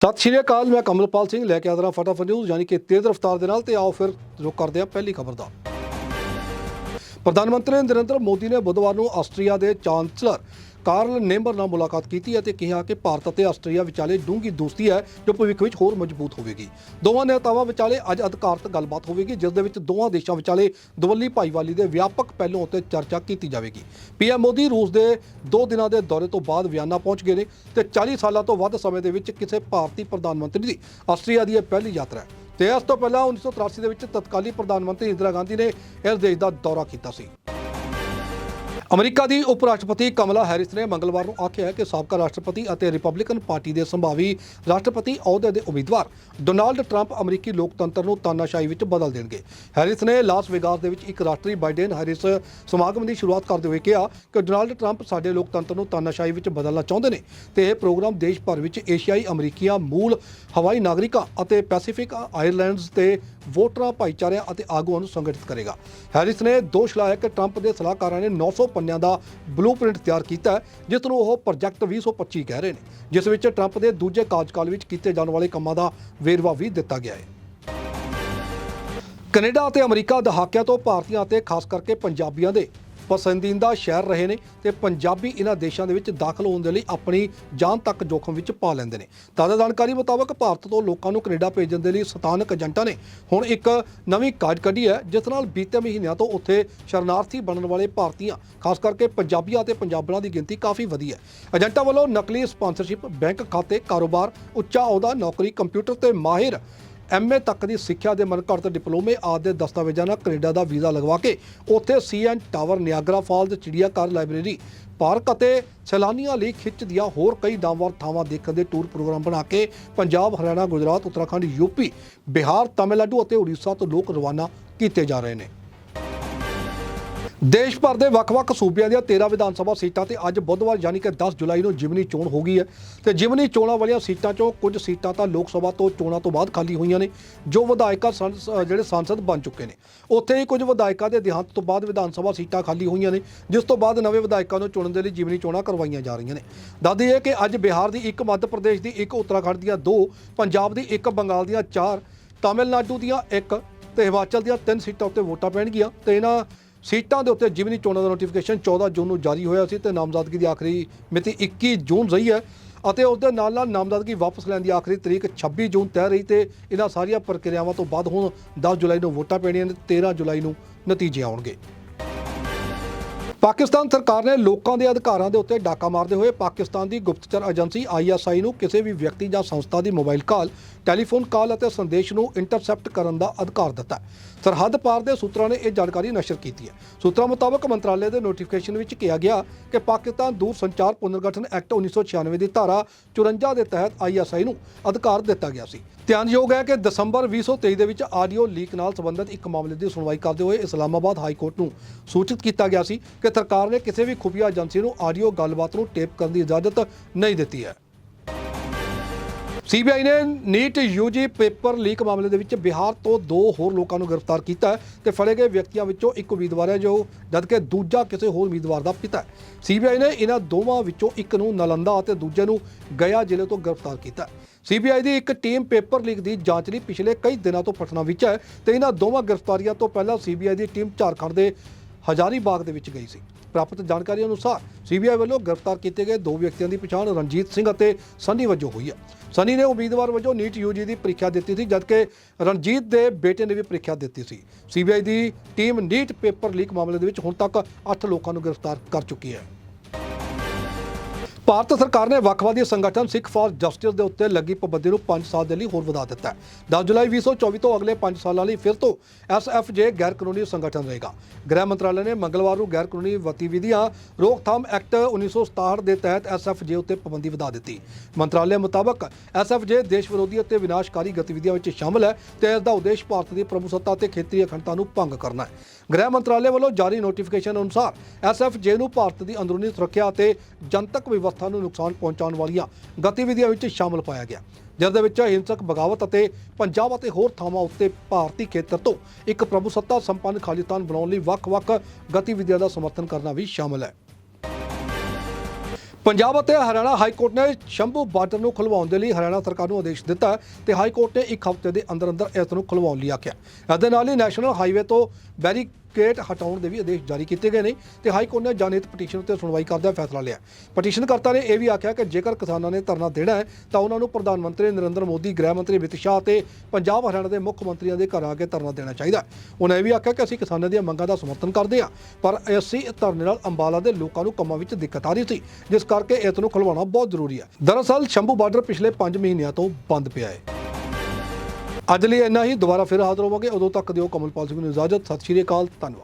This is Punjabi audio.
ਸਤਿ ਸ਼੍ਰੀ ਅਕਾਲ, ਮੈਂ ਕਮਲਪਾਲ ਸਿੰਘ, ਲੈ ਕੇ ਆਦਰਾ ਫਟਾਫਟ ਨਿਊਜ਼ ਯਾਨੀ ਕਿ ਤੇਜ਼ ਰਫ਼ਤਾਰ ਦੇ ਨਾਲ ਤੇ ਆਓ ਫਿਰ ਰੁਕ ਕਰਦੇ ਹਾਂ ਪਹਿਲੀ ਖਬਰ ਦਾ। ਪ੍ਰਧਾਨ ਮੰਤਰੀ ਨਰਿੰਦਰ ਮੋਦੀ ਨੇ ਬੁੱਧਵਾਰ ਨੂੰ ਆਸਟਰੀਆ ਦੇ ਚਾਂਸਲਰ ਕਾਰਲ ਨੇਮਰ ਨਾਲ ਮੁਲਾਕਾਤ ਕੀਤੀ ਅਤੇ ਕਿਹਾ ਕਿ ਭਾਰਤ ਅਤੇ ਆਸਟਰੀਆ ਵਿਚਾਲੇ ਡੂੰਘੀ ਦੋਸਤੀ ਹੈ, ਜੋ ਭਵਿੱਖ ਵਿੱਚ ਹੋਰ ਮਜ਼ਬੂਤ ਹੋਵੇਗੀ। ਦੋਵਾਂ ਨੇਤਾਵਾਂ ਵਿਚਾਲੇ ਅੱਜ ਅਧਿਕਾਰਤ ਗੱਲਬਾਤ ਹੋਵੇਗੀ, ਜਿਸ ਦੇ ਵਿੱਚ ਦੋਵਾਂ ਦੇਸ਼ਾਂ ਵਿਚਾਲੇ ਦਵੱਲੀ ਭਾਈਵਾਲੀ ਦੇ ਵਿਆਪਕ ਪਹਿਲੂਆਂ ਉੱਤੇ ਚਰਚਾ ਕੀਤੀ ਜਾਵੇਗੀ। ਪੀਐਮ ਮੋਦੀ ਰੂਸ ਦੇ 2 ਦਿਨਾਂ ਦੇ ਦੌਰੇ ਤੋਂ ਬਾਅਦ ਵਿਆਨਾ ਪਹੁੰਚ ਗਏ ਨੇ ਤੇ 40 ਸਾਲਾਂ ਤੋਂ ਵੱਧ ਸਮੇਂ ਦੇ ਵਿੱਚ ਕਿਸੇ ਭਾਰਤੀ ਪ੍ਰਧਾਨ ਮੰਤਰੀ ਦੀ ਆਸਟਰੀਆ ਦੀ ਇਹ ਪਹਿਲੀ ਯਾਤਰਾ ਹੈ। ਤੇ ਇਸ ਤੋਂ ਪਹਿਲਾਂ 1983 ਦੇ ਵਿੱਚ ਤਤਕਾਲੀ ਪ੍ਰਧਾਨ ਮੰਤਰੀ ਇੰਦਰਾ ਗਾਂਧੀ ਨੇ ਇਸ ਦੇਸ਼ ਦਾ ਦੌਰਾ ਕੀਤਾ ਸੀ। ਅਮਰੀਕਾ ਦੀ ਉਪ ਰਾਸ਼ਟਰਪਤੀ ਕਮਲਾ ਹੈਰਿਸ ਨੇ ਮੰਗਲਵਾਰ ਨੂੰ ਆਖਿਆ ਕਿ ਸਾਬਕਾ ਰਾਸ਼ਟਰਪਤੀ ਅਤੇ ਰਿਪਬਲਿਕਨ ਪਾਰਟੀ ਦੇ ਸੰਭਾਵੀ ਰਾਸ਼ਟਰਪਤੀ ਅਹੁਦੇ ਦੇ ਉਮੀਦਵਾਰ ਡੋਨਾਲਡ ਟਰੰਪ ਅਮਰੀਕੀ ਲੋਕਤੰਤਰ ਨੂੰ ਤਾਨਾਸ਼ਾਹੀ ਵਿੱਚ ਬਦਲ ਦੇਣਗੇ। ਹੈਰਿਸ ਨੇ ਲਾਸ ਵੇਗਾਸ ਦੇ ਵਿੱਚ ਇੱਕ ਰਾਸ਼ਟਰੀ ਬਾਈਡਨ ਹੈਰਿਸ ਸਮਾਗਮ ਦੀ ਸ਼ੁਰੂਆਤ ਕਰਦੇ ਹੋਏ ਕਿਹਾ ਕਿ ਡੋਨਾਲਡ ਟਰੰਪ ਸਾਡੇ ਲੋਕਤੰਤਰ ਨੂੰ ਤਾਨਾਸ਼ਾਹੀ ਵਿੱਚ ਬਦਲਣਾ ਚਾਹੁੰਦੇ ਨੇ ਤੇ ਇਹ ਪ੍ਰੋਗਰਾਮ ਦੇਸ਼ ਭਰ ਵਿੱਚ ਏਸ਼ੀਆਈ ਅਮਰੀਕੀਆਂ, ਮੂਲ ਹਵਾਈ ਨਾਗਰਿਕਾਂ ਅਤੇ ਪੈਸੀਫਿਕ ਆਇਰਲੈਂਡਸ ਤੇ ਵੋਟਰਾਂ, ਭਾਈਚਾਰਿਆਂ ਅਤੇ ਆਗੂਆਂ ਨੂੰ ਸੰਗਠਿਤ ਕਰੇਗਾ। ਹੈਰਿਸ ਨੇ ਦੋਸ਼ ਲਾਇਆ ਕਿ ਟਰੰਪ ਦੇ ਸਲਾਹਕਾਰਾਂ ਨੇ 900 ਪੰਨਿਆਂ ਦਾ ਬਲੂਪ੍ਰਿੰਟ ਤਿਆਰ ਕੀਤਾ ਹੈ, ਜਿਸ ਨੂੰ ਉਹ ਪ੍ਰੋਜੈਕਟ 2025 ਕਹਿ ਰਹੇ ਨੇ, ਜਿਸ ਵਿੱਚ ਟਰੰਪ ਦੇ ਦੂਜੇ ਕਾਰਜਕਾਲ ਵਿੱਚ ਕੀਤੇ ਜਾਣ ਵਾਲੇ ਕੰਮਾਂ ਦਾ ਵੇਰਵਾ ਵੀ ਦਿੱਤਾ ਗਿਆ ਹੈ। ਕੈਨੇਡਾ ਅਤੇ ਅਮਰੀਕਾ ਦਹਾਕਿਆਂ ਤੋਂ ਭਾਰਤੀਆਂ ਅਤੇ ਖਾਸ ਕਰਕੇ ਪੰਜਾਬੀਆਂ ਦੇ ਪਸੰਦੀਦਾ ਸ਼ਹਿਰ ਰਹੇ ਨੇ ਤੇ ਪੰਜਾਬੀ ਇਹਨਾਂ ਦੇਸ਼ਾਂ ਦੇ ਵਿੱਚ ਦਾਖਲ ਹੋਣ ਦੇ ਲਈ ਆਪਣੀ ਜਾਨ ਤੱਕ ਜੋਖਮ ਵਿੱਚ ਪਾ ਲੈਂਦੇ ਨੇ। ਤਾਜ਼ਾ ਜਾਣਕਾਰੀ ਮੁਤਾਬਕ ਭਾਰਤ ਤੋਂ ਲੋਕਾਂ ਨੂੰ ਕੈਨੇਡਾ ਭੇਜਣ ਦੇ ਲਈ ਸਥਾਨਕ ਏਜੰਟਾਂ ਨੇ ਹੁਣ ਇੱਕ ਨਵੀਂ ਕਾਰਜ ਕੱਢੀ ਹੈ, ਜਿਸ ਨਾਲ ਬੀਤੇ ਮਹੀਨਿਆਂ ਤੋਂ ਉੱਥੇ ਸ਼ਰਨਾਰਥੀ ਬਣਨ ਵਾਲੇ ਭਾਰਤੀਆਂ, ਖਾਸ ਕਰਕੇ ਪੰਜਾਬੀਆਂ ਅਤੇ ਪੰਜਾਬਣਾਂ ਦੀ ਗਿਣਤੀ ਕਾਫੀ ਵਧੀ ਹੈ। ਏਜੰਟਾਂ ਵੱਲੋਂ ਨਕਲੀ ਸਪਾਂਸਰਸ਼ਿਪ ਬੈਂਕ ਖਾਤੇ, ਕਾਰੋਬਾਰ, ਉੱਚਾ ਅਹੁਦਾ, ਨੌਕਰੀ, ਕੰਪਿਊਟਰ ਤੇ ਮਾਹਿਰ ਐਮਏ ਤੱਕ ਦੀ ਸਿੱਖਿਆ ਦੇ ਮਨਘੜਤ ਡਿਪਲੋਮੇ ਆਦਿ ਦੇ ਦਸਤਾਵੇਜ਼ਾਂ ਨਾਲ ਕੈਨੇਡਾ ਦਾ ਵੀਜ਼ਾ ਲਗਵਾ ਕੇ ਉੱਥੇ ਸੀਐਨ ਟਾਵਰ ਨਿਆਗਰਾ ਫਾਲਜ਼ ਚਿੜੀਆਘਰ ਲਾਇਬ੍ਰੇਰੀ, ਪਾਰਕ ਅਤੇ ਸੈਲਾਨੀਆਂ ਲਈ ਖਿੱਚ ਦੀਆਂ ਹੋਰ ਕਈ ਨਾਮਵਰ ਥਾਵਾਂ ਦੇਖਣ ਦੇ ਟੂਰ ਪ੍ਰੋਗਰਾਮ ਬਣਾ ਕੇ ਪੰਜਾਬ, ਹਰਿਆਣਾ, ਗੁਜਰਾਤ, ਉੱਤਰਾਖੰਡ ਯੂਪੀ ਬਿਹਾਰ, ਤਮਿਲਨਾਡੂ ਅਤੇ ਉੜੀਸਾ ਤੋਂ ਲੋਕ ਰਵਾਨਾ ਕੀਤੇ ਜਾ ਰਹੇ ਨੇ। ਦੇਸ਼ ਭਰ ਦੇ ਵੱਖ-ਵੱਖ ਸੂਬਿਆਂ ਦੀਆਂ 13 ਵਿਧਾਨ ਸਭਾ ਸੀਟਾਂ ਤੇ ਅੱਜ ਬੁੱਧਵਾਰ ਯਾਨੀ ਕਿ 10 ਜੁਲਾਈ ਨੂੰ ਜਿਮਨੀ ਚੋਣ ਹੋ ਗਈ ਹੈ। ਤੇ ਜਿਮਨੀ ਚੋਣਾਂ ਵਾਲੀਆਂ ਸੀਟਾਂ 'ਚੋਂ ਕੁਝ ਸੀਟਾਂ ਤਾਂ ਲੋਕ ਸਭਾ ਤੋਂ ਚੋਣਾਂ ਤੋਂ ਬਾਅਦ ਖਾਲੀ ਹੋਈਆਂ ਨੇ, ਜੋ ਵਿਧਾਇਕਾਂ ਸੰਸ- ਜਿਹੜੇ ਸੰਸਦ ਬਣ ਚੁੱਕੇ ਨੇ। ਉੱਥੇ ਹੀ ਕੁਝ ਵਿਧਾਇਕਾਂ ਦੇ ਦੇਹਾਂਤ ਤੋਂ ਬਾਅਦ ਵਿਧਾਨ ਸਭਾ ਸੀਟਾਂ ਖਾਲੀ ਹੋਈਆਂ ਨੇ, ਜਿਸ ਤੋਂ ਬਾਅਦ ਨਵੇਂ ਵਿਧਾਇਕਾਂ ਨੂੰ ਚੁਣਨ ਦੇ ਲਈ ਜਿਮਨੀ ਚੋਣਾਂ ਕਰਵਾਈਆਂ ਜਾ ਰਹੀਆਂ ਨੇ। ਦੱਸਦੀ ਹੈ ਕਿ ਅੱਜ ਬਿਹਾਰ ਦੀ ਇੱਕ, ਮੱਧ ਪ੍ਰਦੇਸ਼ ਦੀ ਇੱਕ, ਉੱਤਰਾਖੰਡ ਦੀਆਂ ਦੋ, ਪੰਜਾਬ ਦੀ ਇੱਕ, ਬੰਗਾਲ ਦੀਆਂ ਚਾਰ, ਤਾਮਿਲਨਾਡੂ ਦੀਆਂ ਇੱਕ ਤੇ ਹਿਮਾਚਲ ਦੀਆਂ ਤਿੰਨ ਸੀਟਾਂ ਉੱਤੇ ਵੋਟਾਂ ਪੈਣਗੀਆਂ। ਤੇ ਇਹਨਾਂ ਸੀਟਾਂ ਦੇ ਉੱਤੇ ਜਿਮਨੀ ਚੋਣਾਂ ਦਾ ਨੋਟੀਫਿਕੇਸ਼ਨ 14 ਜੂਨ ਨੂੰ ਜਾਰੀ ਹੋਇਆ ਸੀ ਤੇ ਨਾਮਜ਼ਦਗੀ ਦੀ ਆਖਰੀ ਮਿਤੀ 21 ਜੂਨ ਰਹੀ ਹੈ ਅਤੇ ਉਸ ਦੇ ਨਾਲ ਨਾਲ ਨਾਮਜ਼ਦਗੀ ਵਾਪਸ ਲੈਣ ਦੀ ਆਖਰੀ ਤਰੀਕ 26 ਜੂਨ ਤੈਅ ਰਹੀ ਤੇ ਇਹਨਾਂ ਸਾਰੀਆਂ ਪ੍ਰਕਿਰਿਆਵਾਂ ਤੋਂ ਬਾਅਦ ਹੁਣ 10 ਜੁਲਾਈ ਨੂੰ ਵੋਟਾਂ ਪੈਣੀਆਂ ਨੇ 13 ਜੁਲਾਈ ਨੂੰ ਨਤੀਜੇ ਆਉਣਗੇ। ਪਾਕਿਸਤਾਨ ਸਰਕਾਰ ਨੇ ਲੋਕਾਂ ਦੇ ਅਧਿਕਾਰਾਂ ਦੇ ਉੱਤੇ ਡਾਕਾ ਮਾਰਦੇ ਹੋਏ ਪਾਕਿਸਤਾਨ ਦੀ ਗੁਪਤਚਰ ਏਜੰਸੀ ਆਈਐਸਆਈ ਨੂੰ ਕਿਸੇ ਵੀ ਵਿਅਕਤੀ ਜਾਂ ਸੰਸਥਾ ਦੀ ਮੋਬਾਈਲ ਕਾਲ, ਟੈਲੀਫੋਨ ਕਾਲ ਅਤੇ ਸੰਦੇਸ਼ ਨੂੰ ਇੰਟਰਸੈਪਟ ਕਰਨ ਦਾ ਅਧਿਕਾਰ ਦਿੱਤਾ ਹੈ। ਸਰਹੱਦ ਪਾਰ ਦੇ ਸੂਤਰਾਂ ਨੇ ਇਹ ਜਾਣਕਾਰੀ ਨਸ਼ਰ ਕੀਤੀ ਹੈ। ਸੂਤਰਾਂ ਮੁਤਾਬਕ ਮੰਤਰਾਲੇ ਦੇ ਨੋਟੀਫਿਕੇਸ਼ਨ ਵਿੱਚ ਕਿਹਾ ਗਿਆ ਕਿ ਪਾਕਿਸਤਾਨ ਦੂਰ ਸੰਚਾਰ ਪੁਨਰਗਠਨ ਐਕਟ 1996 ਦੀ ਧਾਰਾ 54 ਦੇ ਤਹਿਤ ਆਈਐਸਆਈ ਨੂੰ ਅਧਿਕਾਰ ਦਿੱਤਾ ਗਿਆ ਸੀ। ਧਿਆਨਯੋਗ ਹੈ ਕਿ ਦਸੰਬਰ 2023 ਦੇ ਵਿੱਚ ਆਡੀਓ ਲੀਕ ਨਾਲ ਸੰਬੰਧਿਤ ਇੱਕ ਮਾਮਲੇ ਦੀ ਸੁਣਵਾਈ ਕਰਦੇ ਹੋਏ ਇਸਲਾਮਾਬਾਦ ਹਾਈ ਕੋਰਟ ਨੂੰ ਸੂਚਿਤ ਕੀਤਾ ਗਿਆ ਸੀ ਕਿ ਸਰਕਾਰ ਨੇ ਕਿਸੇ ਵੀ ਖੁਫੀਆ ਏਜੰਸੀ ਨੂੰ ਆਡੀਓ ਗੱਲਬਾਤ ਨੂੰ ਟੇਪ ਕਰਨ ਦੀ ਇਜਾਜ਼ਤ ਨਹੀਂ ਦਿੱਤੀ ਹੈ। ਸੀਬੀਆਈ ਨੇ ਨੀਟ ਯੂਜੀ ਪੇਪਰ ਲੀਕ ਮਾਮਲੇ ਦੇ ਵਿੱਚ ਬਿਹਾਰ ਤੋਂ ਦੋ ਹੋਰ ਲੋਕਾਂ ਨੂੰ ਗ੍ਰਿਫਤਾਰ ਕੀਤਾ ਤੇ ਫੜੇ ਗਏ ਵਿਅਕਤੀਆਂ ਵਿੱਚੋਂ ਇੱਕ ਉਮੀਦਵਾਰ ਹੈ ਜੋ ਜਦਕਿ ਦੂਜਾ ਕਿਸੇ ਹੋਰ ਉਮੀਦਵਾਰ ਦਾ ਪਿਤਾ ਹੈ। ਸੀਬੀਆਈ ਨੇ ਇਹਨਾਂ ਦੋਵਾਂ ਵਿੱਚੋਂ ਇੱਕ ਨੂੰ ਨਲੰਦਾ ਅਤੇ ਦੂਜੇ ਨੂੰ ਗਿਆ ਜ਼ਿਲ੍ਹੇ ਤੋਂ ਗ੍ਰਿਫਤਾਰ ਕੀਤਾ ਹੈ। ਸੀਬੀਆਈ ਦੀ ਇੱਕ ਟੀਮ ਪੇਪਰ ਲੀਕ ਦੀ ਜਾਂਚ ਲਈ ਪਿਛਲੇ ਕਈ ਦਿਨਾਂ ਤੋਂ ਪਟਨਾ ਵਿੱਚ ਹੈ ਤੇ ਇਹਨਾਂ ਦੋਵਾਂ ਗ੍ਰਿਫਤਾਰੀਆਂ ਤੋਂ ਪਹਿਲਾਂ ਸੀਬੀਆਈ ਦੀ ਟੀਮ ਝਾਰਖੰਡ ਦੇ ਹਜ਼ਾਰੀ ਬਾਗ ਦੇ ਵਿੱਚ ਗਈ ਸੀ। ਪ੍ਰਾਪਤ ਜਾਣਕਾਰੀ ਅਨੁਸਾਰ ਸੀਬੀਆਈ ਵੱਲੋਂ ਗ੍ਰਿਫਤਾਰ ਕੀਤੇ ਗਏ ਦੋ ਵਿਅਕਤੀਆਂ ਦੀ ਪਛਾਣ ਰਣਜੀਤ ਸਿੰਘ ਅਤੇ ਸਨੀ ਵਜੋਂ ਹੋਈ ਹੈ। ਸਨੀ ਨੇ ਉਮੀਦਵਾਰ ਵਜੋਂ ਨੀਟ ਯੂਜੀ ਦੀ ਪ੍ਰੀਖਿਆ ਦਿੱਤੀ ਸੀ, ਜਦਕਿ ਰਣਜੀਤ ਦੇ ਬੇਟੇ ਨੇ ਵੀ ਪ੍ਰੀਖਿਆ ਦਿੱਤੀ ਸੀ। ਸੀਬੀਆਈ ਦੀ ਟੀਮ ਨੀਟ ਪੇਪਰ ਲੀਕ ਮਾਮਲੇ ਦੇ ਵਿੱਚ ਹੁਣ ਤੱਕ 8 ਲੋਕਾਂ ਨੂੰ ਗ੍ਰਿਫਤਾਰ ਕਰ ਚੁੱਕੀ ਹੈ। ਭਾਰਤ ਸਰਕਾਰ ਨੇ ਵੱਖਵਾਦੀ ਸੰਗਠਨ ਸਿੱਖ ਫਾਰ ਜਸਟਿਸ ਦੇ ਉੱਤੇ ਲੱਗੀ ਪਾਬੰਦੀ ਨੂੰ 5 ਸਾਲ ਦੇ ਲਈ ਹੋਰ ਵਧਾ ਦਿੱਤਾ ਹੈ। 10 ਜੁਲਾਈ 2024 ਤੋਂ ਅਗਲੇ 5 ਸਾਲਾਂ ਲਈ ਫਿਰ ਤੋਂ ਐਸਐਫਜੇ ਗੈਰ ਕਾਨੂੰਨੀ ਸੰਗਠਨ ਰਹੇਗਾ। ਗ੍ਰਹਿ ਮੰਤਰਾਲੇ ਨੇ ਮੰਗਲਵਾਰ ਨੂੰ ਗੈਰ ਕਾਨੂੰਨੀ ਗਤੀਵਿਧੀਆਂ ਰੋਕਥਾਮ ਐਕਟ 1967 ਦੇ ਤਹਿਤ ਐਸਐਫਜੇ ਉੱਤੇ ਪਾਬੰਦੀ ਵਧਾ ਦਿੱਤੀ। ਮੰਤਰਾਲੇ ਮੁਤਾਬਕ ਐਸਐਫਜੇ ਦੇਸ਼ ਵਿਰੋਧੀ ਅਤੇ ਵਿਨਾਸ਼ਕਾਰੀ ਗਤੀਵਿਧੀਆਂ ਵਿੱਚ ਸ਼ਾਮਲ ਹੈ ਤੇ ਇਸ ਦਾ ਉਦੇਸ਼ ਭਾਰਤ ਦੀ ਪ੍ਰਭੂਸੱਤਾ ਅਤੇ ਖੇਤਰੀ ਅਖੰਡਤਾ ਨੂੰ ਭੰਗ ਕਰਨਾ ਹੈ। ਗ੍ਰਹਿ ਮੰਤਰਾਲੇ ਵੱਲੋਂ ਜਾਰੀ ਨੋਟੀਫਿਕੇਸ਼ਨ ਅਨੁਸਾਰ ਐਸਐਫਜੇ ਨੂੰ ਭਾਰਤ ਦੀ ਅੰਦਰੂਨੀ ਸੁਰੱਖਿਆ ਅਤੇ ਜਨਤਕ ਵਿਵਸਥਾ ਨੂੰ ਨੁਕਸਾਨ ਪਹੁੰਚਾਉਣ ਵਾਲੀਆਂ ਗਤੀਵਿਧੀਆਂ ਵਿੱਚ ਸ਼ਾਮਲ ਪਾਇਆ ਗਿਆ, ਜਿਸ ਦੇ ਵਿੱਚ ਹਿੰਸਕ ਬਗਾਵਤ ਅਤੇ ਪੰਜਾਬ ਅਤੇ ਹੋਰ ਥਾਵਾਂ ਉੱਤੇ ਭਾਰਤੀ ਖੇਤਰ ਤੋਂ ਇੱਕ ਪ੍ਰਭੂਸੱਤਾ ਸੰਪੰਨ ਖਾਲਿਸਤਾਨ ਬਣਾਉਣ ਲਈ ਵੱਖ-ਵੱਖ ਗਤੀਵਿਧੀਆਂ ਦਾ ਸਮਰਥਨ ਕਰਨਾ ਵੀ ਸ਼ਾਮਲ ਹੈ। ਪੰਜਾਬ ਅਤੇ ਹਰਿਆਣਾ ਹਾਈ ਕੋਰਟ ਨੇ ਸ਼ੰਭੂ ਬਾਰਡਰ ਨੂੰ ਖੁਲਵਾਉਣ ਦੇ ਲਈ ਹਰਿਆਣਾ ਸਰਕਾਰ ਨੂੰ ਆਦੇਸ਼ ਦਿੱਤਾ ਹੈ ਤੇ ਹਾਈ ਕੋਰਟ ਨੇ ਇੱਕ ਹਫ਼ਤੇ ਦੇ ਅੰਦਰ ਅੰਦਰ ਇਸ ਨੂੰ ਖੁਲਵਾਉਣ ਲਈ ਆਖਿਆ। ਇਸ ਦੇ ਨਾਲ ਹੀ ਨੈਸ਼ਨਲ ਹਾਈਵੇ ਤੋਂ ਬੈਰੀਕੇਡ ਹਟਾਉਣ ਦੇ ਵੀ ਆਦੇਸ਼ ਜਾਰੀ ਕੀਤੇ ਗਏ ਨੇ ਤੇ ਹਾਈ ਕੋਰਟ ਨੇ ਜਨਹਿਤ ਪਟੀਸ਼ਨ ਉੱਤੇ ਸੁਣਵਾਈ ਕਰਦਿਆਂ ਫੈਸਲਾ ਲਿਆ। ਪਟੀਸ਼ਨਕਰਤਾ ਨੇ ਇਹ ਵੀ ਆਖਿਆ ਕਿ ਜੇਕਰ ਕਿਸਾਨਾਂ ਨੇ ਧਰਨਾ ਦੇਣਾ ਹੈ, ਤਾਂ ਉਹਨਾਂ ਨੂੰ ਪ੍ਰਧਾਨ ਮੰਤਰੀ ਨਰਿੰਦਰ ਮੋਦੀ, ਗ੍ਰਹਿ ਮੰਤਰੀ ਅਮਿਤ ਸ਼ਾਹ ਤੇ ਪੰਜਾਬ, ਹਰਿਆਣਾ ਦੇ ਮੁੱਖ ਮੰਤਰੀਆਂ ਦੇ ਘਰ ਆ ਕੇ ਧਰਨਾ ਦੇਣਾ ਚਾਹੀਦਾ ਉਹਨਾਂ ਇਹ ਵੀ ਆਖਿਆ ਕਿ ਅਸੀਂ ਕਿਸਾਨਾਂ ਦੀਆਂ ਮੰਗਾਂ ਦਾ ਸਮਰਥਨ ਕਰਦੇ ਹਾਂ, ਪਰ ਅਸੀਂ ਧਰਨੇ ਨਾਲ ਅੰਬਾਲਾ ਦੇ ਲੋਕਾਂ ਨੂੰ ਕੰਮਾਂ ਵਿੱਚ ਦਿੱਕਤ ਆ ਰਹੀ ਸੀ, ਜਿਸ ਕਰਕੇ ਇਸ ਨੂੰ ਖੁਲਵਾਉਣਾ ਬਹੁਤ ਜ਼ਰੂਰੀ ਹੈ। ਦਰਅਸਲ, ਸ਼ੰਭੂ ਬਾਰਡਰ ਪਿਛਲੇ 5 ਮਹੀਨਿਆਂ ਤੋਂ ਬੰਦ ਪਿਆ ਹੈ। ਅੱਜ ਲਈ ਇੰਨਾ ਹੀ। ਦੁਬਾਰਾ ਫਿਰ ਹਾਜ਼ਰ ਹੋਵਾਂਗੇ। ਉਦੋਂ ਤੱਕ ਦਿਓ ਕਮਲਪਾਲ ਸਿੰਘ ਨੂੰ ਇਜਾਜ਼ਤ। ਸਤਿ ਸ਼੍ਰੀ ਅਕਾਲ। ਧੰਨਵਾਦ।